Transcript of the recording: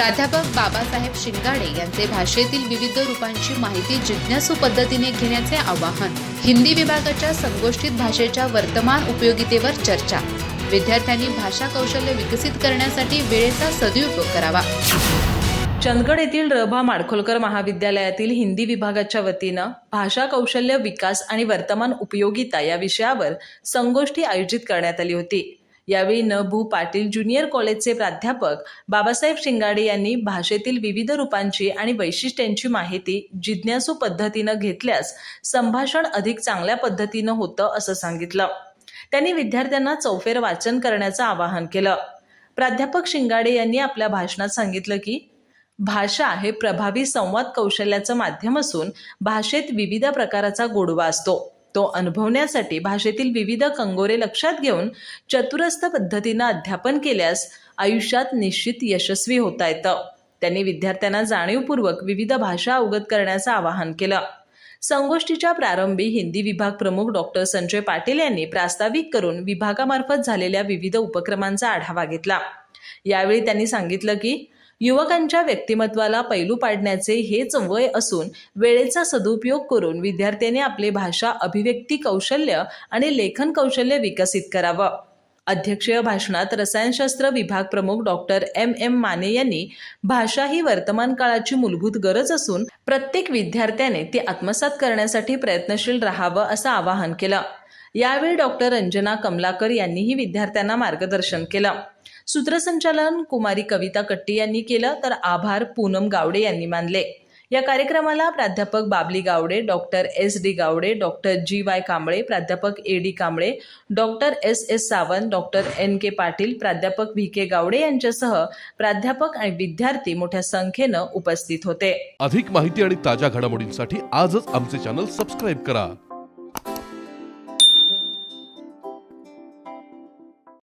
प्राध्यापक बाबासाहेब शिंगाडे यांचे भाषेतील विविध रूपांची माहिती जिज्ञासू पद्धतीने घेण्याचे आवाहन हिंदी विभागाच्या संगोष्ठीत भाषेच्या वर्तमान उपयोगितेवर चर्चा. विद्यार्थ्यांनी भाषा कौशल्य विकसित करण्यासाठी वेळेचा सदुपयोग करावा. चंदगड येथील रभा माडखोलकर महाविद्यालयातील हिंदी विभागाच्या वतीनं भाषा कौशल्य विकास आणि वर्तमान उपयोगिता या विषयावर संगोष्ठी आयोजित करण्यात आली होती. यावेळी न भू पाटील ज्युनियर कॉलेजचे प्राध्यापक बाबासाहेब शिंगाडे यांनी भाषेतील विविध रूपांची आणि वैशिष्ट्यांची माहिती जिज्ञासू पद्धतीनं घेतल्यास संभाषण अधिक चांगल्या पद्धतीनं होतं असं सांगितलं. त्यांनी विद्यार्थ्यांना चौफेर वाचन करण्याचं आवाहन केलं. प्राध्यापक शिंगाडे यांनी आपल्या भाषणात सांगितलं की भाषा हे प्रभावी संवाद कौशल्याचं माध्यम असून भाषेत विविध प्रकाराचा गोडवा असतो. तो अनुभवण्यासाठी भाषेतील विविध कंगोरे लक्षात घेऊन चतुरस्थ पद्धतीनं अध्यापन केल्यास आयुष्यात निश्चित यशस्वी होता येतं. त्यांनी विद्यार्थ्यांना जाणीवपूर्वक विविध भाषा अवगत करण्याचं आवाहन केलं. संगोष्ठीच्या प्रारंभी हिंदी विभाग प्रमुख डॉक्टर संजय पाटील यांनी प्रास्ताविक करून विभागामार्फत झालेल्या विविध उपक्रमांचा आढावा घेतला. यावेळी त्यांनी सांगितलं की युवकांच्या व्यक्तिमत्वाला पैलू पाडण्याचे हेच वय असून वेळेचा सदुपयोग करून विद्यार्थ्यांनी आपले भाषा अभिव्यक्ती कौशल्य आणि लेखन कौशल्य विकसित करावं. अध्यक्षीय भाषणात रसायनशास्त्र विभाग प्रमुख डॉक्टर एम. एम. माने यांनी भाषा ही वर्तमान काळाची मूलभूत गरज असून प्रत्येक विद्यार्थ्याने ती आत्मसात करण्यासाठी प्रयत्नशील राहावं असं आवाहन केलं. यावेळी डॉक्टर रंजना कमलाकर यांनीही विद्यार्थ्यांना मार्गदर्शन केलं. सूत्रसंचालन कुमारी कविता कट्टी यांनी केलं तर आभार पूनम गावडे यांनी मानले. या कार्यक्रमाला प्राध्यापक Babli Gawade doctor S D Gawade doctor G Y Kamble प्राध्यापक A D Kamble doctor S S Sawant doctor N K Patil प्राध्यापक व्ही के गावडे यांच्यासह प्राध्यापक आणि विद्यार्थी मोठ्या संख्येनं उपस्थित होते. अधिक माहिती आणि ताज्या घडामोडींसाठी आजच आमचे चॅनल सबस्क्राईब करा.